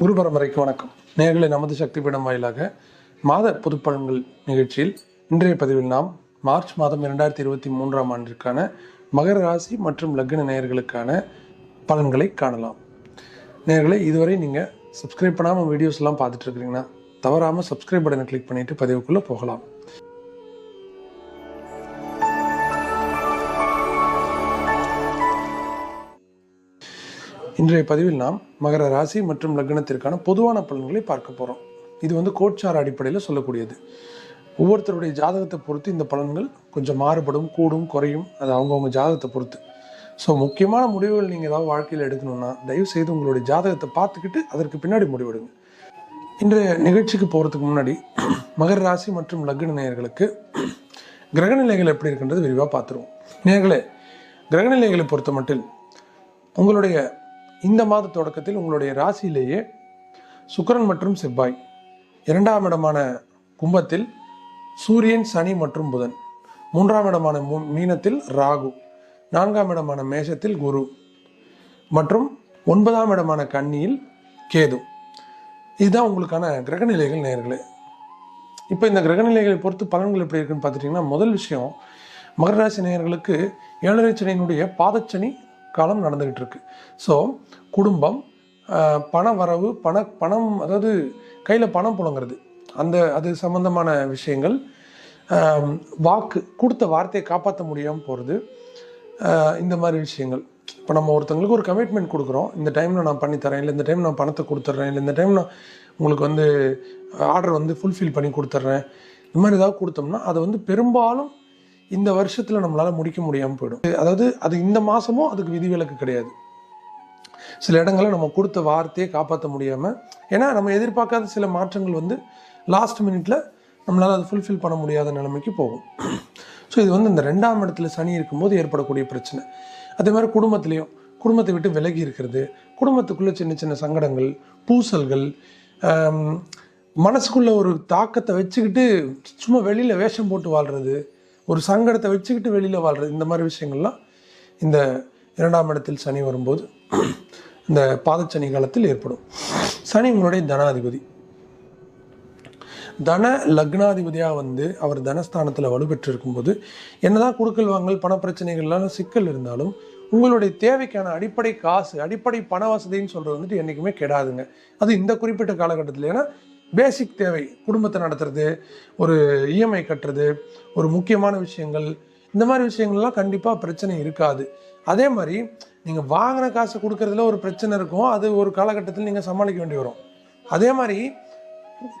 குரு பரம்பரைக்கு வணக்கம். நேர்களை நமது சக்தி பீடம் வாயிலாக மாத பொதுப்பலன்கள் நிகழ்ச்சியில் இன்றைய பதிவில் நாம் மார்ச் மாதம் இரண்டாயிரத்தி இருபத்தி மூன்றாம் ஆண்டிற்கான மகர ராசி மற்றும் லக்ன நேயர்களுக்கான பலன்களை காணலாம். நேர்களை இதுவரை நீங்கள் சப்ஸ்கிரைப் பண்ணாமல் வீடியோஸ்லாம் பார்த்துட்டு இருக்கிறீங்கன்னா தவறாமல் சப்ஸ்கிரைப் பட்டனை கிளிக் பண்ணிவிட்டு பதிவுக்குள்ளே போகலாம். இன்றைய பதிவில் நாம் மகர ராசி மற்றும் லக்னத்திற்கான பொதுவான பலன்களை பார்க்க போகிறோம் இது வந்து கோட்சார அடிப்படையில் சொல்லக்கூடியது. ஒவ்வொருத்தருடைய ஜாதகத்தை பொறுத்து இந்த பலன்கள் கொஞ்சம் மாறுபடும் கூடும் குறையும். அது அவங்கவுங்க ஜாதகத்தை பொறுத்து. ஸோ முக்கியமான முடிவுகள் நீங்கள் ஏதாவது வாழ்க்கையில் எடுக்கணும்னா தயவு செய்து உங்களுடைய ஜாதகத்தை பார்த்துக்கிட்டு அதற்கு பின்னாடி முடிவெடுங்க. இன்றைய நிகழ்ச்சிக்கு போகிறதுக்கு முன்னாடி மகர ராசி மற்றும் லக்ன நேயர்களுக்கு கிரகநிலைகள் எப்படி இருக்கின்றது விரிவாக பார்த்துருவோம். நேர்களே கிரகநிலைகளை பொறுத்த மட்டில் உங்களுடைய இந்த மாத தொடக்கத்தில் உங்களுடைய ராசியிலேயே சுக்கரன் மற்றும் செவ்வாய் இரண்டாம் இடமான கும்பத்தில் சூரியன் சனி மற்றும் புதன். மூன்றாம் இடமான மூ- மீனத்தில் ராகு. நான்காம் இடமான மேஷத்தில் குரு. மற்றும் ஒன்பதாம் இடமான கன்னியில் கேது. இதுதான் உங்களுக்கான கிரகநிலைகள் நேர்களே. இப்போ இந்த கிரகநிலைகளை பொறுத்து பலன்கள் எப்படி இருக்குன்னு பார்த்துட்டிங்கன்னா முதல் விஷயம் மகர ராசி நேயர்களுக்கு ஏழரை சனியினுடைய பாதச்சனி காலம் நடந்துக்கிட்டு இருக்கு ஸோ குடும்பம் பண வரவு பண பணம் அதாவது கையில் பணம் புழங்குறது. அந்த அது சம்மந்தமான விஷயங்கள். வாக்கு கொடுத்த வார்த்தையை காப்பாற்ற முடியாமல் போகிறது இந்த மாதிரி விஷயங்கள். இப்போ நம்ம ஒருத்தங்களுக்கு ஒரு கமிட்மெண்ட் கொடுக்குறோம். இந்த டைமில் நான் பண்ணித்தரேன் இல்லை இந்த டைம் நான் பணத்தை கொடுத்துட்றேன் இல்லை இந்த டைம் நான் உங்களுக்கு வந்து ஆர்டர் வந்து ஃபுல்ஃபில் பண்ணி கொடுத்துட்றேன். இந்த மாதிரி ஏதாவது கொடுத்தோம்னா அதை வந்து பெரும்பாலும் இந்த வருஷத்தில் நம்மளால் முடிக்க முடியாமல் போயிடும். அதாவது அது இந்த மாதமும் அதுக்கு விதிவிலக்கு கிடையாது. சில இடங்களில் நம்ம கொடுத்த வார்த்தையை காப்பாற்ற முடியாமல் ஏன்னா நம்ம எதிர்பார்க்காத சில மாற்றங்கள் வந்து லாஸ்ட் மினிட்ல நம்மளால் அதை ஃபுல்ஃபில் பண்ண முடியாத நிலைமைக்கு போகும். ஸோ இது வந்து இந்த ரெண்டாம் இடத்துல சனி இருக்கும்போது ஏற்படக்கூடிய பிரச்சனை. அதே மாதிரி குடும்பத்திலையும் குடும்பத்தை விட்டு விலகி இருக்கிறது குடும்பத்துக்குள்ளே சின்ன சின்ன சங்கடங்கள் பூசல்கள் மனசுக்குள்ளே மனசுக்குள்ள ஒரு தாக்கத்தை வச்சுக்கிட்டு சும்மா வெளியில் வேஷம் போட்டு வாழ்கிறது ஒரு சங்கடத்தை வச்சுக்கிட்டு வெளியில் வாழ்கிறது இந்த மாதிரி விஷயங்கள்லாம் இந்த இரண்டாம் இடத்தில் சனி வரும்போது இந்த பாதச்சனி காலத்தில் ஏற்படும். சனி உங்களுடைய தனாதிபதி. தன லக்னாதிபதியாக வந்து அவர் தனஸ்தானத்தில் வலுப்பெற்றிருக்கும் இருக்கும்போது என்னதான் கொடுக்கல் வாங்கல் பண பிரச்சனைகள்லாம் சிக்கல் இருந்தாலும் உங்களுடைய தேவைக்கான அடிப்படை காசு அடிப்படை பண வசதின்னு சொல்கிறது வந்துட்டு என்றைக்குமே கெடாதுங்க. அது இந்த குறிப்பிட்ட காலகட்டத்தில். ஏன்னா பேசிக் தேவை. குடும்பத்தை நடத்துறது ஒரு இஎம்ஐ கட்டுறது ஒரு முக்கியமான விஷயங்கள். இந்த மாதிரி விஷயங்கள்லாம் கண்டிப்பாக பிரச்சனை இருக்காது. அதே மாதிரி நீங்கள் வாங்கின காசு கொடுக்கறதுல ஒரு பிரச்சனை இருக்கும். அது ஒரு காலகட்டத்தில் நீங்கள் சமாளிக்க வேண்டி வரும். அதே மாதிரி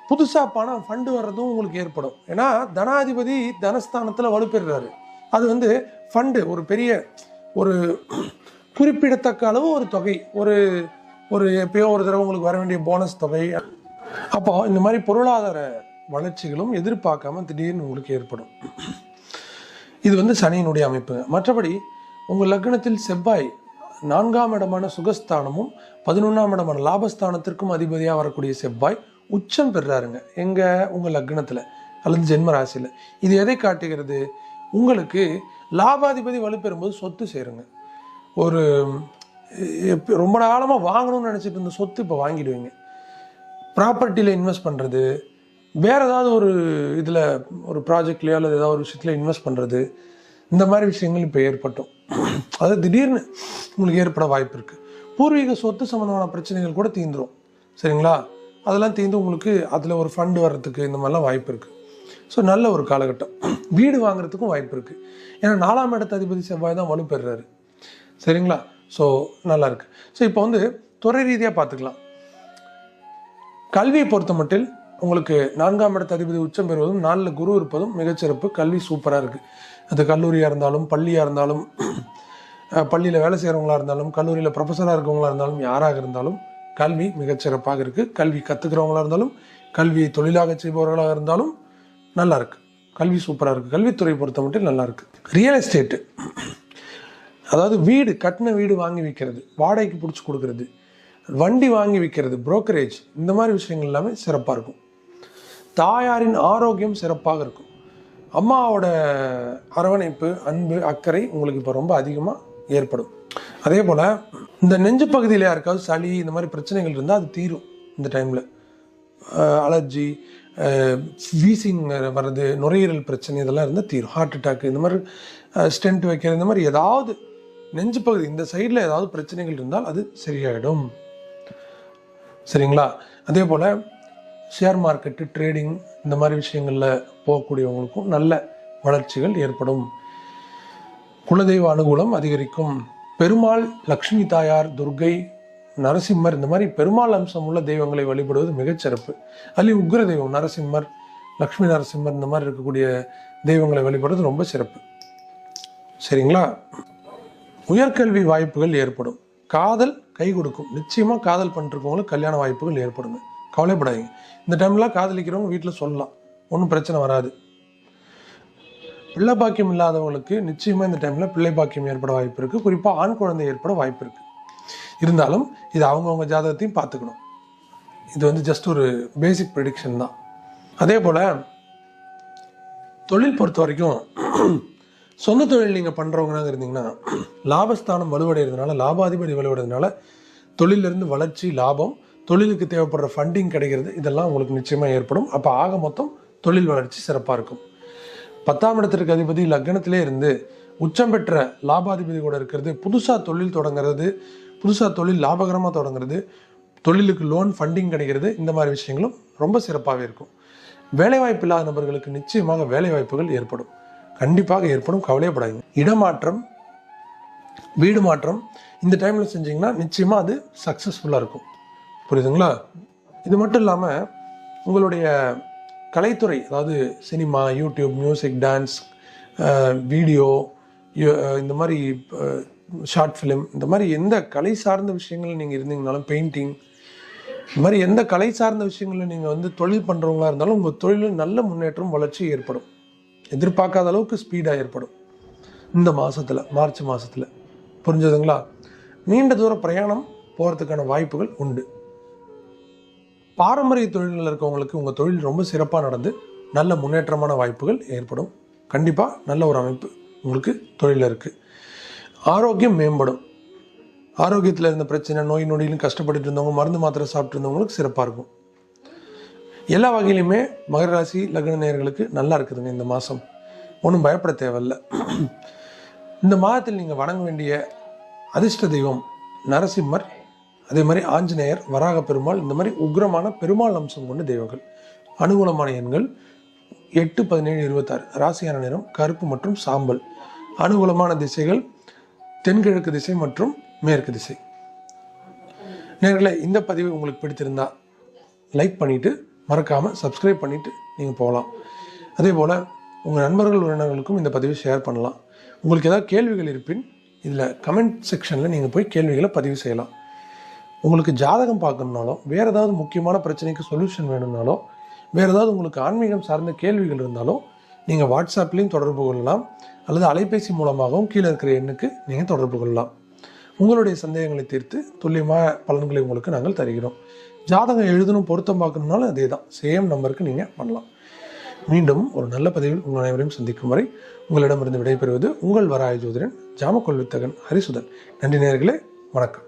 புதுசாக பணம் ஃபண்டு வர்றதும் உங்களுக்கு ஏற்படும். ஏன்னா தனாதிபதி தனஸ்தானத்தில் வலுப்பெறுறாரு. அது வந்து ஃபண்டு ஒரு பெரிய ஒரு குறிப்பிடத்தக்க அளவு ஒரு தொகை. ஒரு ஒரு எப்பயோ ஒரு தடவை உங்களுக்கு வர வேண்டிய போனஸ் தொகை. அப்போ இந்த மாதிரி பொருளாதார வளர்ச்சிகளும் எதிர்பார்க்காம திடீர்னு உங்களுக்கு ஏற்படும். இது வந்து சனியினுடைய அமைப்புங்க மற்றபடி உங்கள் லக்னத்தில் செவ்வாய் நான்காம் இடமான சுகஸ்தானமும் பதினொன்றாம் இடமான லாபஸ்தானத்திற்கும் அதிபதியாக வரக்கூடிய செவ்வாய் உச்சம் பெறாருங்க. எங்கள் உங்கள் லக்னத்தில் அல்லது ஜென்ம ராசியில். இது எதை காட்டுகிறது? உங்களுக்கு லாபாதிபதி வலுப்பெறும்போது சொத்து சேருங்க. ஒரு ரொம்ப காலமாக வாங்கணும்னு நினச்சிட்டு இருந்த சொத்து இப்போ வாங்கிடுவீங்க. ப்ராப்பர்ட்டியில் இன்வெஸ்ட் பண்ணுறது வேறு ஏதாவது ஒரு இதில் ஒரு ப்ராஜெக்ட்லையோ அல்லது ஏதாவது ஒரு விஷயத்தில் இன்வெஸ்ட் பண்ணுறது இந்த மாதிரி விஷயங்கள் இப்போ ஏற்பட்டோம். அது திடீர்னு உங்களுக்கு ஏற்பட வாய்ப்பு இருக்குது பூர்வீக சொத்து சம்மந்தமான பிரச்சனைகள் கூட தீந்துடும் சரிங்களா? அதெல்லாம் தீர்ந்து உங்களுக்கு அதில் ஒரு ஃபண்டு வர்றதுக்கு இந்த மாதிரிலாம் வாய்ப்பு இருக்குது ஸோ நல்ல ஒரு காலகட்டம். வீடு வாங்குறதுக்கும் வாய்ப்பு இருக்குது ஏன்னா நாலாம் இடத்த அதிபதி செவ்வாய் தான் வலுப்பெறுறாரு. சரிங்களா? ஸோ நல்லாயிருக்கு ஸோ இப்போ வந்து துறை ரீதியாக பார்த்துக்கலாம் கல்வியை பொறுத்த மட்டில் உங்களுக்கு நான்காம் இடத்த அதிபதி உச்சம் பெறுவதும் நாலில் குரு இருப்பதும் மிகச்சிறப்பு. கல்வி சூப்பராக இருக்குது அது கல்லூரியாக இருந்தாலும் பள்ளியாக இருந்தாலும் பள்ளியில் வேலை செய்கிறவங்களா இருந்தாலும் கல்லூரியில் ப்ரொஃபஸராக இருக்கவங்களா இருந்தாலும் யாராக இருந்தாலும் கல்வி மிகச்சிறப்பாக இருக்குது கல்வி கற்றுக்கிறவங்களா இருந்தாலும் கல்வியை தொழிலாக செய்பவர்களாக இருந்தாலும் நல்லா இருக்குது கல்வி சூப்பராக இருக்குது கல்வித்துறை பொறுத்த மட்டும் நல்லா இருக்குது ரியல் எஸ்டேட்டு அதாவது வீடு கட்டின வீடு வாங்கி விற்கிறது வாடகைக்கு பிடிச்சி கொடுக்கறது வண்டி வாங்கி விற்கிறது புரோக்கரேஜ் இந்த மாதிரி விஷயங்கள் எல்லாமே சிறப்பாக இருக்கும். தாயாரின் ஆரோக்கியம் சிறப்பாக இருக்கும். அம்மாவோட அரவணைப்பு அன்பு அக்கறை உங்களுக்கு இப்போ ரொம்ப அதிகமாக ஏற்படும். அதே போல் இந்த நெஞ்சு பகுதியில் யாருக்காவது சளி இந்த மாதிரி பிரச்சனைகள் இருந்தால் அது தீரும் இந்த டைமில் அலர்ஜி வீசிங் வர்றது நுரையீரல் பிரச்சனை இதெல்லாம் இருந்தால் தீரும். ஹார்ட் அட்டாக் இந்த மாதிரி ஸ்டென்ட் வைக்கிறது இந்த மாதிரி ஏதாவது நெஞ்சு பகுதி இந்த சைடில் ஏதாவது பிரச்சனைகள் இருந்தால் அது சரியாயிடும். சரிங்களா? அதே போல் ஷேர் மார்க்கெட்டு ட்ரேடிங் இந்த மாதிரி விஷயங்களில் போகக்கூடியவங்களுக்கும் நல்ல வளர்ச்சிகள் ஏற்படும். குலதெய்வ அனுகூலம் அதிகரிக்கும். பெருமாள் லக்ஷ்மி தாயார் துர்கை நரசிம்மர் இந்த மாதிரி பெருமாள் அம்சம் உள்ள தெய்வங்களை வழிபடுவது மிகச்சிறப்பு அதுலேயும் உக்ர தெய்வம் நரசிம்மர் லக்ஷ்மி நரசிம்மர் இந்த மாதிரி இருக்கக்கூடிய தெய்வங்களை வழிபடுறது ரொம்ப சிறப்பு. சரிங்களா? உயர்கல்வி வாய்ப்புகள் ஏற்படும். காதல் கை கொடுக்கும். நிச்சயமாக காதல் பண்ணிருக்கவங்களுக்கு கல்யாண வாய்ப்புகள் ஏற்படுங்க. கவலைப்படாதீங்க. இந்த டைம்லாம் காதலிக்கிறவங்க வீட்டில் சொல்லலாம். ஒன்றும் பிரச்சனை வராது. பிள்ளை பாக்கியம் இல்லாதவங்களுக்கு நிச்சயமாக இந்த டைமில் பிள்ளை பாக்கியம் ஏற்பட வாய்ப்பு இருக்குது குறிப்பாக ஆண் குழந்தை ஏற்பட வாய்ப்பு இருக்குது இருந்தாலும் இது அவங்கவுங்க ஜாதகத்தையும் பார்த்துக்கணும். இது வந்து ஜஸ்ட் ஒரு பேசிக் ப்ரெடிக்ஷன் தான். அதே போல் தொழில் பொறுத்த வரைக்கும் சொந்த தொழில் நீங்கள் பண்ணுறவங்களாக இருந்தீங்கன்னா லாபஸ்தானம் வலுவடைகிறதுனால லாபாதிபதி வலுவடைறதுனால தொழிலிருந்து வளர்ச்சி லாபம் தொழிலுக்கு தேவைப்படுற ஃபண்டிங் கிடைக்கிறது இதெல்லாம் உங்களுக்கு நிச்சயமாக ஏற்படும். அப்போ ஆக மொத்தம் தொழில் வளர்ச்சி சிறப்பாக இருக்கும். பத்தாம் இடத்திற்கு அதிபதி லக்னத்திலே இருந்து உச்சம் பெற்ற லாபாதிபதி கூட இருக்கிறது புதுசாக தொழில் தொடங்குறது புதுசாக தொழில் லாபகரமாக தொடங்குறது தொழிலுக்கு லோன் ஃபண்டிங் கிடைக்கிறது இந்த மாதிரி விஷயங்களும் ரொம்ப சிறப்பாகவே இருக்கும். வேலைவாய்ப்பு இல்லாத நபர்களுக்கு நிச்சயமாக வேலைவாய்ப்புகள் ஏற்படும். கண்டிப்பாக ஏற்படும். கவலையப்படாதீங்க. இடமாற்றம் வீடு மாற்றம் இந்த டைமில் செஞ்சீங்கன்னா நிச்சயமாக அது சக்ஸஸ்ஃபுல்லாக இருக்கும். புரியுதுங்களா? இது மட்டும் இல்லாமல் உங்களுடைய கலைத்துறை அதாவது cinema YouTube music dance video இந்த மாதிரி ஷார்ட் ஃபிலிம் இந்த மாதிரி எந்த கலை சார்ந்த விஷயங்கள் நீங்கள் இருந்தீங்கனாலும் பெயிண்டிங் இந்த மாதிரி எந்த கலை சார்ந்த விஷயங்களில் நீங்கள் வந்து தொழில் பண்ணுறவங்களா இருந்தாலும் உங்கள் தொழிலில் நல்ல முன்னேற்றம் வளர்ச்சி ஏற்படும். எதிர்பார்க்காத அளவுக்கு ஸ்பீடாக ஏற்படும். இந்த மாதத்தில் மார்ச் மாதத்தில் புரிஞ்சதுங்களா? நீண்ட தூர பிரயாணம் போகிறதுக்கான வாய்ப்புகள் உண்டு. பாரம்பரிய தொழிலில் இருக்கவங்களுக்கு உங்கள் தொழில் ரொம்ப சிறப்பாக நடந்து நல்ல முன்னேற்றமான வாய்ப்புகள் ஏற்படும். கண்டிப்பாக நல்ல ஒரு அமைப்பு உங்களுக்கு தொழிலில் இருக்குது ஆரோக்கியம் மேம்படும். ஆரோக்கியத்தில் இருந்த பிரச்சனை நோய் நொடியிலும் கஷ்டப்பட்டு இருந்தவங்க மருந்து மாத்திரை சாப்பிட்டு இருந்தவங்களுக்கு சிறப்பாக இருக்கும். எல்லா வகையிலுமே மகர ராசி லக்ன நேர்களுக்கு நல்லா இருக்குதுங்க இந்த மாதம் ஒன்றும் பயப்பட தேவையில்ல. இந்த மாதத்தில் நீங்கள் வணங்க வேண்டிய அதிர்ஷ்ட தெய்வம் நரசிம்மர் அதே மாதிரி ஆஞ்சநேயர் வராக பெருமாள் இந்த மாதிரி உக்ரமான பெருமாள் அம்சம் கொண்ட தெய்வங்கள். அனுகூலமான எண்கள் எட்டு பதினேழு இருபத்தாறு. ராசியான நிறம் கருப்பு மற்றும் சாம்பல். அனுகூலமான திசைகள் தென்கிழக்கு திசை மற்றும் மேற்கு திசை. நேர்களை இந்த பதிவு உங்களுக்கு பிடித்திருந்தா லைக் பண்ணிவிட்டு மறக்காமல் சப்ஸ்கிரைப் பண்ணிவிட்டு நீங்கள் போகலாம். அதே போல் உங்கள் நண்பர்கள் உறவினர்களுக்கும் இந்த பதிவை ஷேர் பண்ணலாம். உங்களுக்கு ஏதாவது கேள்விகள் இருப்பின் இதில் கமெண்ட் செக்ஷனில் நீங்கள் போய் கேள்விகளை பதிவு செய்யலாம். உங்களுக்கு ஜாதகம் பார்க்கணுனாலோ வேறு ஏதாவது முக்கியமான பிரச்சனைக்கு சொல்யூஷன் வேணும்னாலோ வேறு ஏதாவது உங்களுக்கு ஆன்மீகம் சார்ந்த கேள்விகள் இருந்தாலோ நீங்கள் வாட்ஸ்அப்லேயும் தொடர்பு கொள்ளலாம். அல்லது அலைபேசி மூலமாகவும் கீழே இருக்கிற எண்ணுக்கு நீங்கள் தொடர்பு கொள்ளலாம். உங்களுடைய சந்தேகங்களை தீர்த்து துல்லியமாக பலன்களை உங்களுக்கு நாங்கள் தருகிறோம். ஜாதகம் எழுதணும் பொருத்தம் பார்க்கணுன்னாலும் அதே தான் சேம் நம்பருக்கு நீங்கள் பண்ணலாம். மீண்டும் ஒரு நல்ல பதிவில் உங்கள் அனைவரையும் சந்திக்கும் வரை உங்களிடமிருந்து விடைபெறுவது உங்கள் வராய ஜோதிடன் ஜாமக்கொள்வித்தகன் ஹரிசுதன். நன்றி நேர்களே வணக்கம்.